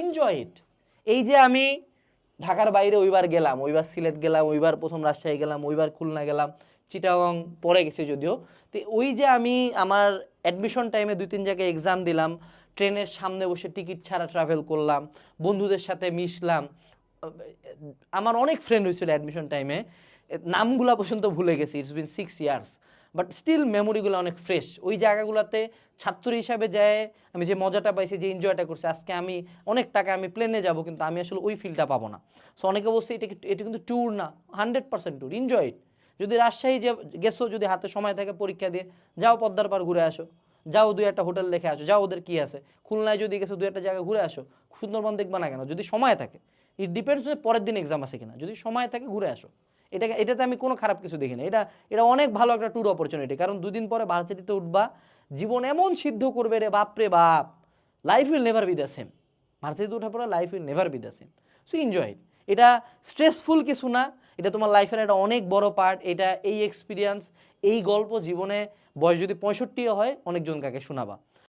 Enjoy it এই যে আমি ঢাকার বাইরে ওইবার গেলাম, ওইবার সিলেট গেলাম, ওইবার প্রথম রাজশাহী গেলাম, ওইবার খুলনা গেলাম, চিটাগং পরে গেছি যদিও। তো ওই যে আমি আমার অ্যাডমিশন টাইমে দুই, তিন জায়গায় এক্সাম দিলাম, ট্রেনের সামনে বসে টিকিট ছাড়া ট্রাভেল করলাম, বন্ধুদের সাথে মিশলাম। আমার অনেক ফ্রেন্ড হয়েছিল অ্যাডমিশন টাইমে নামগুলা পর্যন্ত ভুলে গেছি it's been six years but still মেমোরিগুলো অনেক ফ্রেশ ওই জায়গাগুলোতে ছাত্র হিসাবে যায়, আমি যে মজাটা পাইছি, যে এনজয়টা করছি, আজকে আমি অনেক টাকা আমি প্লেনে যাব, কিন্তু আমি আসলে ওই ফিলটা পাবো না। সো অনেকে বলছে এটা এটা কিন্তু ট্যুর না hundred percent tour enjoy it যদি রাজশাহী যে, গেছো, যদি হাতে সময় থাকে পরীক্ষা দিয়ে, যাও পদ্মার পার ঘুরে আসো, যাও দুই একটা হোটেল দেখে আসো, যাও ওদের কী আছে। খুলনায় যদি গেছো, দুই একটা জায়গায় ঘুরে আসো, সুন্দরবন দেখবা না কেন? যদি সময় থাকে ইট ডিপেন্ডস পরের দিন এক্সাম আছে কিনা। যদি সময় থাকে, ঘুরে আসো। এটা এটাতে আমি কোনো খারাপ কিছু দেখি না এটা এটা অনেক ভালো একটা ট্যুর অপরচুনিটি কারণ দুদিন পরে ভার্সিটিতে উঠবা, জীবন এমন সিদ্ধ করবে রে বাপ রে বাপ। Life will never be the same ভার্সিটিতে ওঠার পরে life will never be the same so enjoy এটা স্ট্রেসফুল কিছু না, এটা তোমার লাইফের একটা অনেক বড় পার্ট এটা এই এক্সপিরিয়েন্স এই গল্প জীবনে বয়স যদি পঁয়ষট্টিও হয়, অনেকজন কাকে শোনাবা।